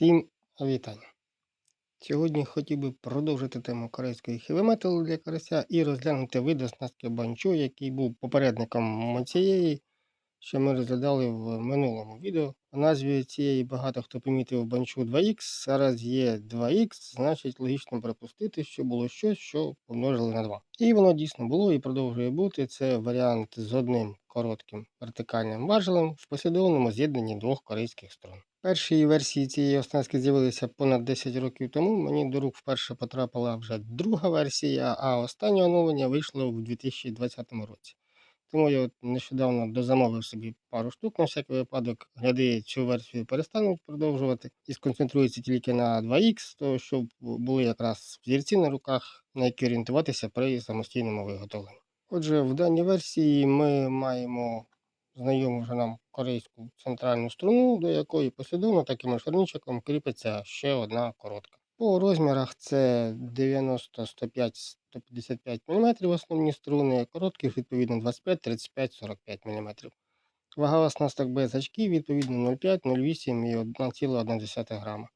Всім вітання. Сьогодні хотів би продовжити тему корейської хівеметалу для карася і розглянути вид оснастки банчо, який був попередником цієї, що ми розглядали в минулому відео. У назві цієї багато хто помітив банчу 2х, зараз є 2х, значить логічно припустити, що було щось, що помножили на 2. І воно дійсно було і продовжує бути. Це варіант з одним коротким вертикальним важелем в послідовному з'єднанні двох корейських струн. Перші версії цієї оснастки з'явилися понад 10 років тому. Мені до рук вперше потрапила вже друга версія, а останнє оновлення вийшло в 2020 році. Тому я от нещодавно дозамовив собі пару штук на всякий випадок. Гляди цю версію перестануть продовжувати і сконцентруються тільки на 2х, то щоб були якраз взірці на руках, на які орієнтуватися при самостійному виготовленні. Отже, в даній версії ми маємо знайому вже нам корейську центральну струну, до якої послідовно таким шарничком кріпиться ще одна коротка. По розмірах це 90, 105, 155 мм основні струни, коротких відповідно 25, 35, 45 мм. Вага оснасток без очків відповідно 0,5, 0,8 і 1,1 грама.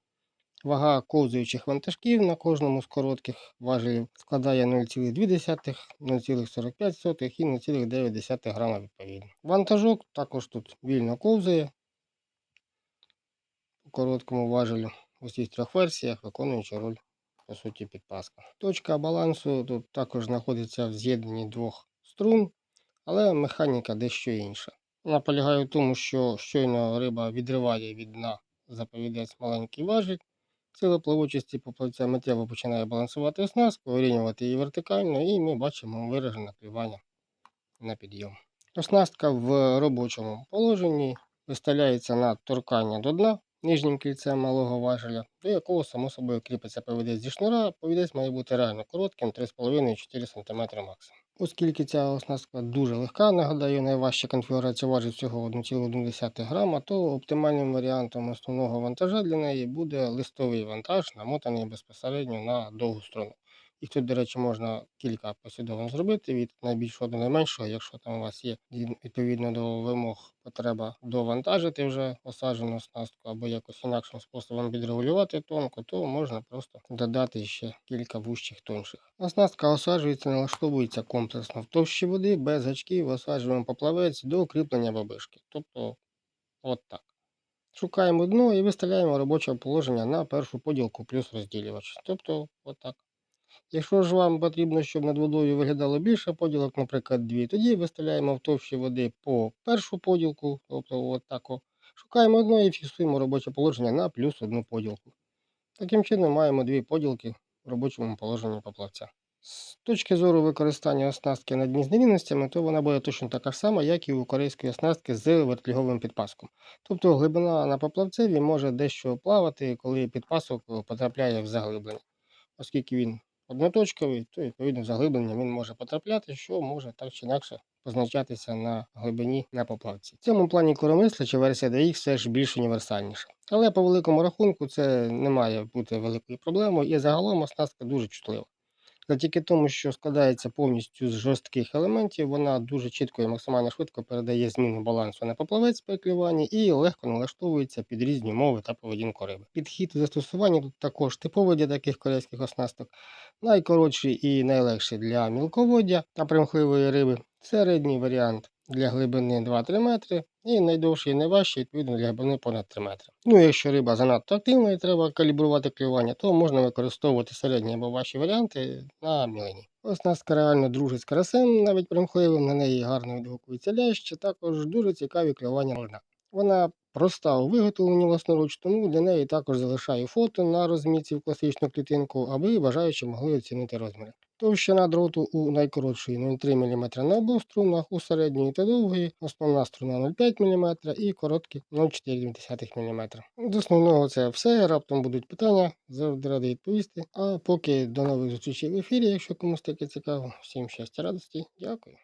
Вага ковзуючих вантажків на кожному з коротких важелів складає 0,2, 0,45 і 0,9 грама відповідно. Вантажок також тут вільно ковзає по короткому важелю в усіх трьох версіях, виконуючи роль по суті підпаска. Точка балансу тут також знаходиться в з'єднанні двох струн, але механіка дещо інша. Вона полягає в тому, що щойно риба відриває від дна заповідець маленький важіль. Сила плавучості поплавця миттєво починає балансувати оснастку, орівнювати її вертикально, і ми бачимо виражене клювання на підйом. Оснастка в робочому положенні виставляється на торкання до дна нижнім кільцем малого важеля, до якого, само собою, кріпиться повідець зі шнура. Повідець має бути реально коротким 3,5-4 см максимум. Оскільки ця оснастка дуже легка, нагадаю, найважча конфігурація важить всього 1,1 грама, то оптимальним варіантом основного вантажа для неї буде листовий вантаж, намотаний безпосередньо на довгу струну. Їх тут, до речі, можна кілька послідовно зробити від найбільшого до найменшого. Якщо там у вас є відповідно до вимог потреба довантажити вже осаджену оснастку або якось інакшим способом відрегулювати тонко, то можна просто додати ще кілька вущих тонших. Оснастка осаджується, налаштовується комплексно в товщі води, без гачків, осаджуємо поплавець до укріплення бабишки. Тобто, от так. Шукаємо дно і виставляємо робоче положення на першу поділку плюс розділювач. Тобто, отак. Якщо ж вам потрібно, щоб над водою виглядало більше поділок, наприклад, дві, тоді виставляємо в товщі води по першу поділку, тобто от так о. шукаємо одно і фіксуємо робоче положення на плюс одну поділку. Таким чином маємо дві поділки в робочому положенні поплавця. З точки зору використання оснастки на дні то вона буде точно така ж сама, як і у корейської оснастки з вертліговим підпаском. Тобто глибина на поплавцеві може дещо плавати, коли підпасок потрапляє в заглиблення, оскільки він одноточковий, то відповідно заглиблення він може потрапляти, що може так чи інакше позначатися на глибині на поплавці. В цьому плані коромислича версія DX все ж більш універсальніша. Але по великому рахунку це не має бути великою проблемою і загалом оснастка дуже чутлива. Завдяки тому, що складається повністю з жорстких елементів, вона дуже чітко і максимально швидко передає зміну балансу на поплавець при і легко налаштовується під різні мови та поведінку риби. Підхід застосування тут також типовий для таких корейських оснасток, найкоротший і найлегший для мілководдя та примхливої риби. Середній варіант для глибини 2-3 метри і найдовший і найважчий, відповідно, для глибини понад 3 метри. Ну, якщо риба занадто активна і треба калібрувати клювання, то можна використовувати середні або ваші варіанти на мілені. Ось нас реально дружить з карасем, навіть примхливим, на неї гарно відгукується лящ, також дуже цікаві клювання можна. Вона проста у виготовленні власноруч, тому для неї також залишаю фото на розмітці в класичну клітинку, аби бажаючі могли оцінити розміри. Товщина дроту у найкоротшої 0,3 мм на обох струнах, у середньої та довгої, основна струна 0,5 мм і короткі 0,4 мм. З основного це все. Раптом будуть питання, завжди радий відповісти. А поки до нових зустрічей в ефірі, якщо комусь таке цікаво, всім щастя, радості, дякую.